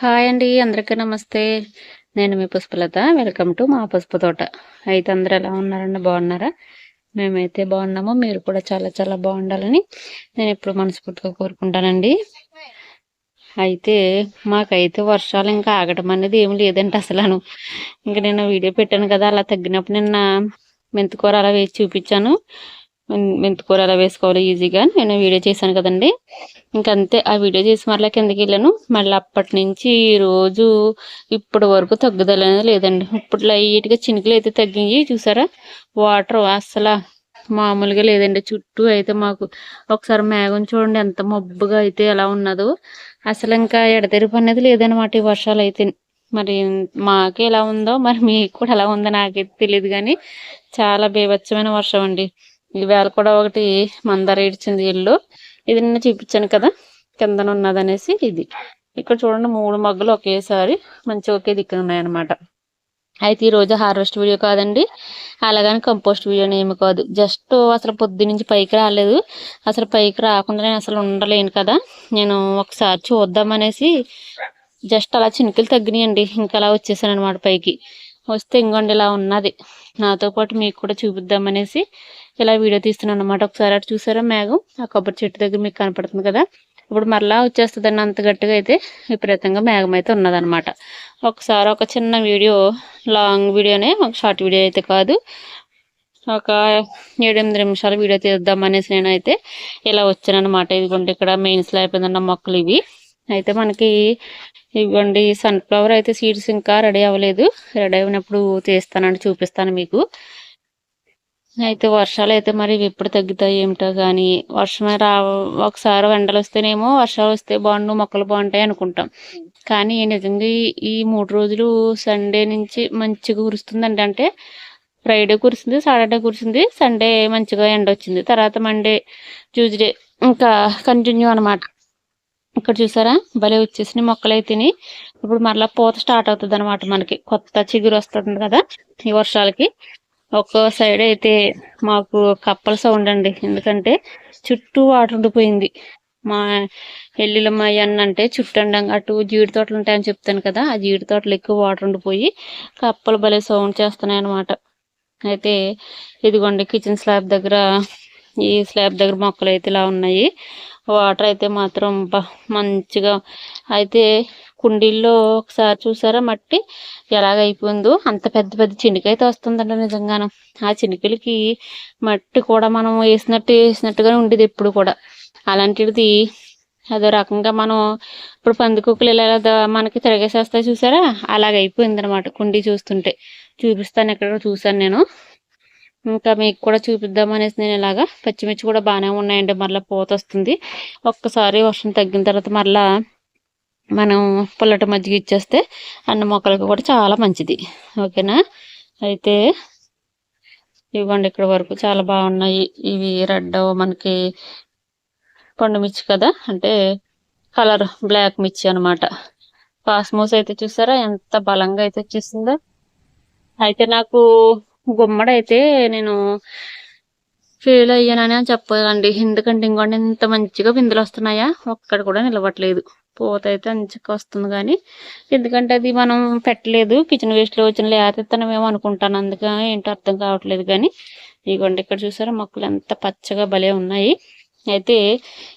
Hi అండి అందరికీ నమస్తే. నేను మీ పుష్పలత వెల్కమ్ టు మా పుష్ప తోట. అయితే అందరు ఎలా ఉన్నారండి? బాగున్నారా? మేమైతే బాగున్నాము మీరు కూడా చాలా చాలా బాగుండాలని నేను ఎప్పుడు మనస్ఫూర్తిగా కోరుకుంటానండి. అయితే మాకైతే వర్షాలు ఇంకా ఆగటం అనేది ఏమి లేదండి అసలు ఇంకా నేను వీడియో పెట్టాను కదా అలా తగ్గినప్పుడు నిన్న మెంతికూర అలా వేసి చూపించాను. మెంతికూర అలా వేసుకోవాలి ఈజీగా. నేను వీడియో చేశాను కదండి. ఇంకంతే. ఆ వీడియో చేసి మళ్ళీ కిందకి వెళ్ళాను. మళ్ళీ అప్పటి నుంచి రోజు ఇప్పటి వరకు తగ్గుదల అనేది లేదండి. ఇప్పుడు లైట్గా చినుకులు అయితే తగ్గి చూసారా? వాటర్ అసలు మామూలుగా లేదండి. చుట్టూ అయితే మాకు ఒకసారి మేఘం చూడండి ఎంత మబ్బుగా అయితే ఎలా ఉన్నదో. అసలు ఇంకా ఎడతెరిపి అనేది లేదనమాట ఈ వర్షాలు అయితే. మరి మాకే ఎలా ఉందో మరి మీకు కూడా ఎలా ఉందో నాకైతే తెలియదు కానీ చాలా బీభత్సమైన వర్షం అండి. ఈవేళ కూడా ఒకటి మందార ఇడిచింది ఇల్లు. ఇది నిన్న చూపించాను కదా కిందన ఉన్నదనేసి ఇది. ఇక్కడ చూడండి మూడు మగ్గులు ఒకేసారి మంచి ఒకే దిక్కున ఉన్నాయన్నమాట. అయితే ఈ రోజు హార్వెస్ట్ వీడియో కాదండి. అలాగని కంపోస్ట్ వీడియో ఏమి కాదు. జస్ట్ అసలు పొద్దు నుంచి పైకి రాలేదు. అసలు పైకి రాకుండా నేను అసలు ఉండలేను కదా. నేను ఒకసారి చూద్దామనేసి జస్ట్ అలా చినుకులు తగ్గినాయండి. ఇంకా అలా వచ్చేసాను అనమాట పైకి. వస్తే ఇంకోండి ఇలా ఉన్నది. నాతో పాటు మీకు కూడా చూపిద్దామనేసి ఇలా వీడియో తీస్తున్నాను అనమాట ఒకసారి అటు చూసారా మేఘం ఆ కొబ్బరి చెట్టు దగ్గర మీకు కనపడుతుంది కదా? ఇప్పుడు మరలా వచ్చేస్తుందండి అంత గట్టిగా అయితే విపరీతంగా మేఘం అయితే ఉన్నదనమాట ఒకసారి ఒక చిన్న వీడియో లాంగ్ వీడియోనే ఒక షార్ట్ వీడియో అయితే కాదు. ఒక ఏడెనిమిది నిమిషాలు వీడియో తీద్దాం అనేసి నేనైతే ఇలా వచ్చానమాట ఇదిగోండి ఇక్కడ మెయిన్స్లో అయిపోయిందన్న మొక్కలు ఇవి. అయితే మనకి ఇవ్వండి సన్ఫ్లవర్ అయితే సీడ్స్ ఇంకా రెడీ అవ్వలేదు. రెడీ అయినప్పుడు తీస్తానండి చూపిస్తాను మీకు. అయితే వర్షాలు అయితే మరి ఎప్పుడు తగ్గుతాయి ఏమిటో కానీ వర్షమే రా ఒకసారి ఎండలు వస్తేనేమో వర్షాలు వస్తే బాగుండు మొక్కలు బాగుంటాయి అనుకుంటాం. కానీ నిజంగా ఈ మూడు రోజులు సండే నుంచి మంచిగా కురుస్తుందండి. అంటే ఫ్రైడే కురిసింది సాటర్డే కురిసింది సండే మంచిగా ఎండ వచ్చింది. తర్వాత మండే ట్యూస్డే ఇంకా కంటిన్యూ అనమాట ఇక్కడ చూసారా? భలే వచ్చేసిన మొక్కలు అయితే ఇప్పుడు మరలా పూత స్టార్ట్ అవుతుంది అనమాట మనకి. కొత్త చిగురు వస్తుంది కదా ఈ వర్షాలకి. ఒక్కో సైడ్ అయితే మాకు కప్పల సౌండ్ అండి. ఎందుకంటే చుట్టూ వాటర్ ఉండిపోయింది. మా ఎల్లులమ్మ అన్న అంటే అండంగా అటు జీడి తోటలు ఉంటాయని చెప్తాను కదా ఆ జీడి తోటలు ఎక్కువ వాటర్ ఉండిపోయి కప్పలు భలే సౌండ్ చేస్తున్నాయి అనమాట అయితే ఇదిగోండి కిచెన్ స్లాబ్ దగ్గర ఈ స్లాబ్ దగ్గర మొక్కలు అయితే ఇలా ఉన్నాయి. వాటర్ అయితే మాత్రం మంచిగా అయితే కుండీల్లో ఒకసారి చూసారా మట్టి? ఎలాగైపోయిందో? అంత పెద్ద పెద్ద చినికైతే వస్తుందంట నిజంగాను. ఆ చినికలకి మట్టి కూడా మనం వేసినట్టు వేసినట్టుగానే ఉండేది ఎప్పుడు కూడా. అలాంటిది అదో రకంగా మనం ఇప్పుడు పందికొక్కులు ఇలా మనకి తిరగేసేస్తాయి చూసారా? అలాగైపోయింది అనమాట కుండీ చూస్తుంటే. చూపిస్తాను ఎక్కడ చూసాను నేను. ఇంకా మీకు కూడా చూపిద్దాం అనేసి నేను ఇలాగా పచ్చిమిర్చి కూడా బాగానే ఉన్నాయండి. మళ్ళీ పూత వస్తుంది. ఒక్కసారి వర్షం తగ్గిన తర్వాత మళ్ళీ మనం పుల్లటి మజ్జిగ ఇచ్చేస్తే అన్న మొక్కలకు కూడా చాలా మంచిది. ఓకేనా? అయితే ఇవ్వండి ఇక్కడ వరకు. చాలా బాగున్నాయి. ఇవి రెడ్ మనకి పండు మిర్చి కదా? అంటే కలర్ బ్లాక్ మిర్చి అనమాట పాస్మోస్ అయితే చూసారా? ఎంత బలంగా అయితే వచ్చేసిందో. అయితే నాకు గుమ్మడైతే నేను ఫెయిల్ అయ్యానని అని ఎందుకంటే ఇంకోటి ఇంత మంచిగా బిందులు వస్తున్నాయా? ఒక్కడ కూడా నిలవట్లేదు పూత అయితే అంచక వస్తుంది కానీ ఎందుకంటే అది మనం పెట్టలేదు. కిచెన్ వేస్ట్లో వచ్చిన లేతెత్తనమేమో అనుకుంటాను. అందుకే ఏంటో అర్థం కావట్లేదు కానీ ఇదిగోండి ఇక్కడ చూసారా? మొక్కలు ఎంత పచ్చగా భలే ఉన్నాయి. అయితే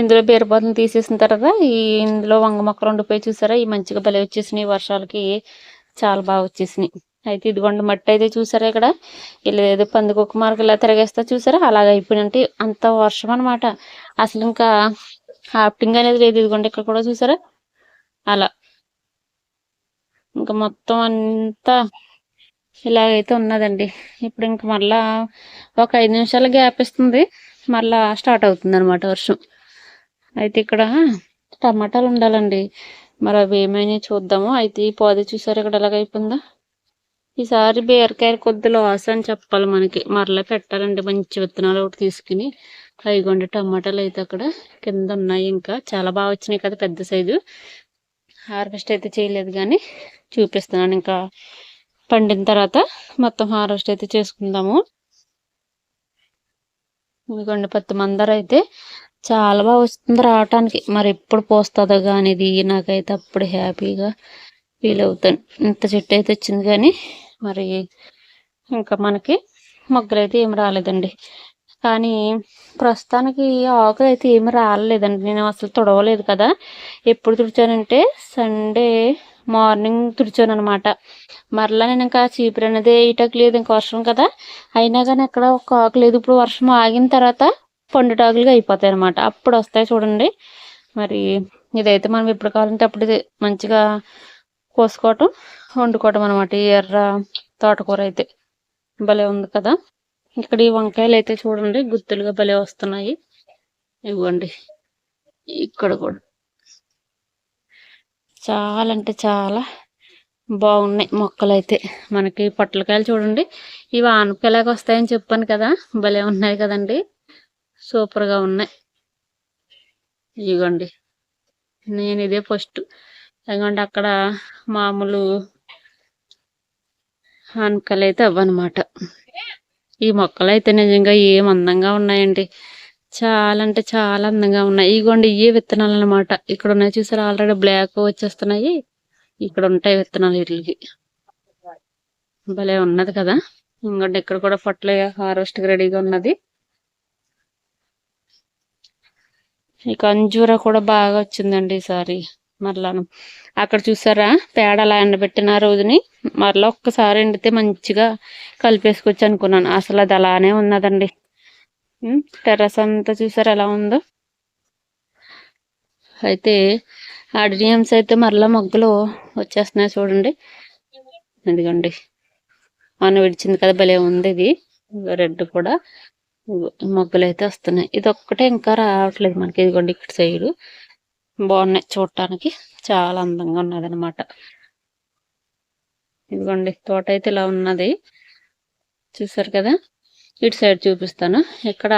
ఇందులో బీరబాతులు తీసేసిన తర్వాత ఈ ఇందులో వంగ మొక్కలు ఉండిపోయి చూసారా? ఈ మంచిగా భలే వచ్చేసినాయి. వర్షాలకి చాలా బాగా వచ్చేసినాయి. అయితే ఇదిగోండి మట్టి అయితే చూసారా ఇక్కడ? ఇలా ఏదో పందుకొక్క మార్గం ఇలా తిరగేస్తా చూసారా? అలాగ అయిపోయినంటే అంత వర్షం అనమాట అసలు ఇంకా హాఫ్టింగ్ అనేది లేదు ఇదిగోండి ఇక్కడ కూడా చూసారా? అలా. ఇంకా మొత్తం అంతా ఇలాగైతే ఉన్నదండి. ఇప్పుడు ఇంక మళ్ళా ఒక ఐదు నిమిషాలు గ్యాప్ ఇస్తుంది. మళ్ళా స్టార్ట్ అవుతుంది అనమాట వర్షం. అయితే ఇక్కడ టమాటాలు ఉండాలండి. మరి అవి ఏమైనా చూద్దాము. అయితే ఈ పోది చూసారు? ఇక్కడ ఎలాగైపోయిందా. ఈసారి బీరకాయలు కొద్ది లాస్ అని చెప్పాలి మనకి. మరలా పెట్టాలండి. మంచి విత్తనాలు ఒకటి తీసుకుని ఐగొండ టమాటాలు అయితే అక్కడ కింద ఉన్నాయి ఇంకా. చాలా బాగా వచ్చినాయి కదా పెద్ద సైజు. హార్వెస్ట్ అయితే చేయలేదు కానీ చూపిస్తున్నాను ఇంకా. పండిన తర్వాత మొత్తం హార్వెస్ట్ అయితే చేసుకుందాము. ఇదిగోండి పత్తి మందర అయితే చాలా బాగా వస్తుంది రావటానికి. మరి ఎప్పుడు పోస్తుందో కానీ ఇది నాకైతే అప్పుడు హ్యాపీగా ఫీల్ అవుతాను. ఇంత చెట్టు అయితే వచ్చింది కానీ మరి ఇంకా మనకి మొగ్గలు అయితే ఏమి రాలేదండి. కానీ ప్రస్తుతానికి ఆకులు అయితే ఏమి రాలేదండి. నేను అసలు తుడవలేదు కదా. ఎప్పుడు తుడిచానంటే సండే మార్నింగ్ తుడిచాను అనమాట మరలా నేను ఇంకా చీపురు అనేది వేయటకు లేదు ఇంకా వర్షం కదా. అయినా కానీ అక్కడ ఒక ఆకు లేదు. ఇప్పుడు వర్షం ఆగిన తర్వాత పండుటాకులుగా అయిపోతాయి అనమాట అప్పుడు వస్తాయి చూడండి. మరి ఇదైతే మనం ఎప్పుడు కావాలంటే అప్పుడు ఇది మంచిగా కోసుకోవటం వండుకోవటం అనమాట ఈ ఎర్ర తోటకూర అయితే భలే ఉంది కదా. ఇక్కడ ఈ వంకాయలు అయితే చూడండి గుత్తులుగా భలే వస్తున్నాయి. ఇవ్వండి. ఇక్కడ కూడా. చాలా అంటే చాలా బాగున్నాయి మొక్కలు అయితే మనకి పొట్లకాయలు చూడండి. ఇవి ఆనపకాయలాగా వస్తాయని చెప్పాను కదా. భలే ఉన్నాయి కదండి. సూపర్గా ఉన్నాయి. ఇదిగోండి నేను ఇదే ఫస్ట్. ఎందుకంటే అక్కడ మామూలు ఆనపకాయలు అయితే అవ్వనమాట. ఈ మొక్కలు అయితే నిజంగా ఏం అందంగా ఉన్నాయండి. చాలా అంటే చాలా అందంగా ఉన్నాయి. ఇగోండి ఇవే విత్తనాలు అనమాట ఇక్కడ ఉన్నాయి చూసారు? ఆల్రెడీ బ్లాక్ వచ్చేస్తున్నాయి. ఇక్కడ ఉంటాయి విత్తనాలు వీటికి. భలే ఉన్నది కదా. ఇంకోటి ఇక్కడ కూడా పొట్ల హార్వెస్ట్ రెడీగా ఉన్నది. ఈ కంజూర కూడా బాగా వచ్చిందండి ఈసారి. మరలాను. అక్కడ చూసారా? పేడ అలా ఎండబెట్టిన రోజుని మరలా ఒక్కసారి ఎండితే మంచిగా కలిపేసుకొచ్చి అనుకున్నాను. అసలు అది అలానే ఉన్నదండి. టెర్రస్ అంతా చూసారా ఎలా ఉందో? అయితే అడినియమ్స్ అయితే మరలా మొగ్గలు వచ్చేస్తున్నాయి చూడండి. ఇదిగోండి. మన విడిచింది కదా భలే ఉంది ఇది. రెడ్ కూడా మొగ్గలు అయితే వస్తున్నాయి. ఇది ఒక్కటే ఇంకా రావట్లేదు మనకి. ఇదిగోండి ఇక్కడ సైడ్. బాగున్నాయి. చూడటానికి చాలా అందంగా ఉన్నది అనమాట ఇదిగోండి తోట అయితే ఇలా ఉన్నది. చూసారు కదా? ఇటు సైడ్ చూపిస్తాను. ఇక్కడ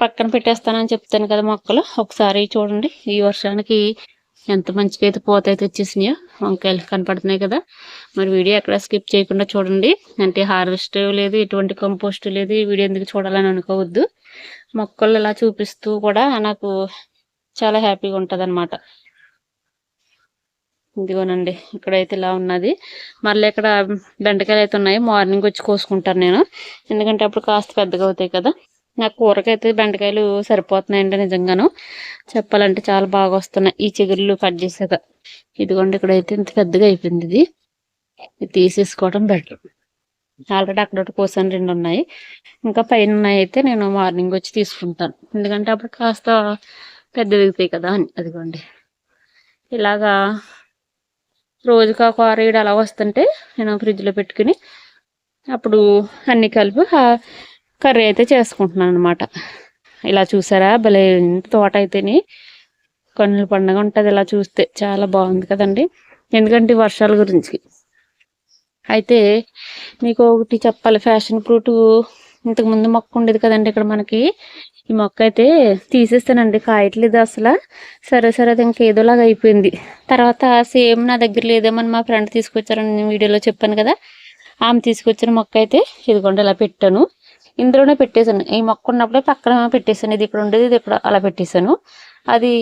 పక్కన పెట్టేస్తానని చెప్తాను కదా మొక్కలు. ఒకసారి చూడండి ఈ వర్షానికి ఎంత మంచిగా అయితే పూత అయితే వచ్చేసినాయో వంకాయలు కనపడుతున్నాయి కదా. మరి వీడియో ఎక్కడ స్కిప్ చేయకుండా చూడండి. అంటే హార్వెస్ట్ లేదు ఎటువంటి కంపోస్ట్ లేదు. ఈ వీడియో ఎందుకు చూడాలని అనుకోవద్దు. మొక్కలు ఇలా చూపిస్తూ కూడా నాకు చాలా హ్యాపీగా ఉంటుంది అనమాట ఇదిగోనండి ఇక్కడైతే ఇలా ఉన్నది. మళ్ళీ ఇక్కడ బెండకాయలు అయితే ఉన్నాయి. మార్నింగ్ వచ్చి కోసుకుంటాను నేను. ఎందుకంటే అప్పుడు కాస్త పెద్దగా అవుతాయి కదా. నాకు కూరకైతే బెండకాయలు సరిపోతున్నాయండి నిజంగాను. చెప్పాలంటే చాలా బాగా వస్తున్నాయి. ఈ చిగురులు కట్ చేసాక ఇదిగోండి ఇక్కడైతే ఇంత పెద్దగా అయిపోయింది ఇది. ఇది తీసేసుకోవడం బెటర్ ఆల్రెడీ అక్కడ కోసాను రెండు ఉన్నాయి. ఇంకా పైన ఉన్నాయి అయితే నేను మార్నింగ్ వచ్చి తీసుకుంటాను. ఎందుకంటే అప్పుడు కాస్త పెద్దవి అవుతాయి కదా అని. అదిగోండి. ఇలాగా రోజుకి ఒక ఆరేడు అలా వస్తుంటే నేను ఫ్రిడ్జ్లో పెట్టుకుని అప్పుడు అన్ని కలిపి కర్రీ అయితే చేసుకుంటున్నాను అనమాట ఇలా చూసారా? భలే తోట అయితేనే కన్నుల పండుగ ఉంటుంది ఇలా చూస్తే. చాలా బాగుంది కదండి. ఎందుకంటే వర్షాల గురించి. అయితే మీకు ఒకటి చెప్పాలి. ఫ్యాషన్ ఫ్రూట్ ఇంతకుముందు మొక్క ఉండేది కదండి ఇక్కడ మనకి. ఈ మొక్క అయితే తీసేస్తానండి. కాయట్లేదు అసలు. సరే సరే అది ఇంకా ఏదోలాగా అయిపోయింది. తర్వాత సేమ్ నా దగ్గర లేదేమని మా ఫ్రెండ్ తీసుకొచ్చారని వీడియోలో చెప్పాను కదా ఆమె తీసుకొచ్చిన మొక్క అయితే ఇదిగోండి ఇలా పెట్టాను. ఇందులోనే పెట్టేశాను. ఈ మొక్క ఉన్నప్పుడే పక్కన పెట్టేశాను. ఇది ఇక్కడ ఉండేది ఇది ఇక్కడ అలా పెట్టేశాను. అది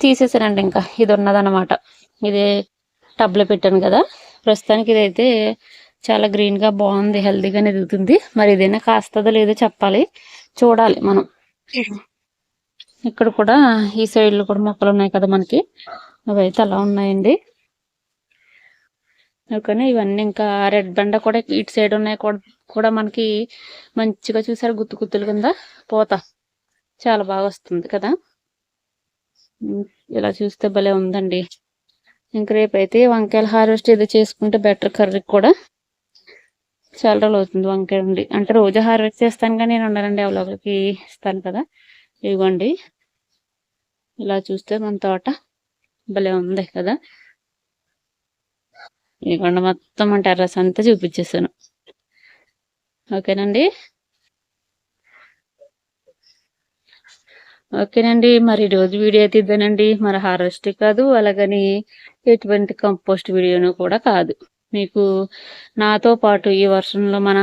తీసేసానండి ఇంకా. ఇది ఉన్నదన్నమాట. ఇదే టబ్లో పెట్టాను కదా. ప్రస్తుతానికి ఇదైతే చాలా గ్రీన్గా బాగుంది హెల్తీగా ఎదుగుతుంది. మరి ఇదైనా కాస్తుందో లేదో చెప్పాలి. చూడాలి మనం. ఇక్కడ కూడా ఈ సైడ్లో కూడా మొక్కలు ఉన్నాయి కదా మనకి. అవి అయితే అలా ఉన్నాయండి. ఓకేనా ఇవన్నీ ఇంకా రెడ్ బండ కూడా ఇటు సైడ్ ఉన్నాయి కూడా మనకి మంచిగా చూసారు గుత్తు గుత్తులు కింద పోత. చాలా బాగా వస్తుంది కదా. ఇలా చూస్తే భలే ఉందండి. ఇంక రేపైతే వంకాయల హార్వెస్ట్ ఏదో చేసుకుంటే బెటర్ కర్రీ కూడా. చాలా రోజులు అవుతుంది వంకాయ ఉండి అంటే రోజు హార్వెస్ట్ చేస్తాను కానీ నేను ఉండాలండి ఎవరికి ఇస్తాను కదా. ఇవ్వండి. ఇలా చూస్తే మన తోట భలే ఉంది కదా. ఇవ్వండి మొత్తం మన టెర్రస్ అంతా చూపించేసాను ఓకేనండి? ఓకేనండి మరి రోజు వీడియో అయితే ఇద్దానండి మరి హార్వెస్ట్ కాదు అలాగని ఎటువంటి కంపోస్ట్ వీడియోను కూడా కాదు. మీకు నాతో పాటు ఈ వర్షంలో మన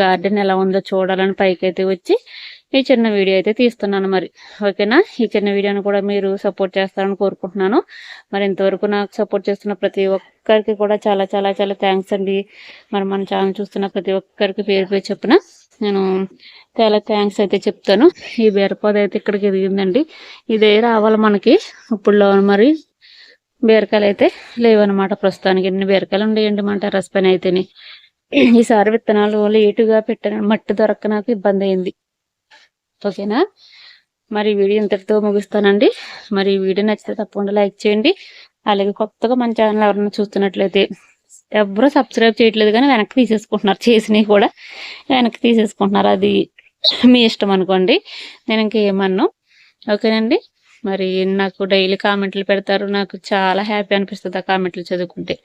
గార్డెన్ ఎలా ఉందో చూడాలని పైకైతే వచ్చి ఈ చిన్న వీడియో అయితే తీస్తున్నాను మరి. ఓకేనా? ఈ చిన్న వీడియోని కూడా మీరు సపోర్ట్ చేస్తారని కోరుకుంటున్నాను. మరి ఇంతవరకు నాకు సపోర్ట్ చేస్తున్న ప్రతి ఒక్కరికి కూడా చాలా చాలా చాలా థ్యాంక్స్ అండి. మరి మన ఛానల్ చూస్తున్న ప్రతి ఒక్కరికి పేరు పేరు చెప్పిన నేను చాలా థ్యాంక్స్ అయితే చెప్తాను. ఈ బీరపొద అయితే ఇక్కడికి ఎదిగిందండి. ఇదే రావాలి మనకి. ఇప్పుడు మరి బీరకాయలు అయితే లేవన్నమాట ప్రస్తుతానికి. ఎన్ని బీరకాయలు ఉండేయండి మన టెర్రస్ పని అయితేనే ఈసారి విత్తనాలు లేటుగా పెట్టాను. మట్టి దొరక్క నాకు ఇబ్బంది అయింది ఓకేనా? మరి ఈ వీడియో ఇంతటితో ముగిస్తానండి. మరి ఈ వీడియో నచ్చితే తప్పకుండా లైక్ చేయండి. అలాగే కొత్తగా మన ఛానల్ ఎవరైనా చూస్తున్నట్లయితే ఎవరూ సబ్స్క్రైబ్ చేయట్లేదు కానీ వెనక్కి తీసేసుకుంటున్నారు. చేసినవి కూడా వెనక్కి తీసేసుకుంటున్నారు. అది మీ ఇష్టం అనుకోండి. నేను ఇంకేమన్నా ఓకేనండి? మరి నాకు డైలీ కామెంట్లు పెడతారు. నాకు చాలా హ్యాపీ అనిపిస్తుంది ఆ కామెంట్లు చదువుకుంటే.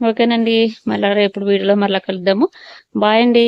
ఓకేనండి. మళ్ళీ రేపు వీడియోలో మళ్ళీ కలుద్దాము. బాయ్ అండి.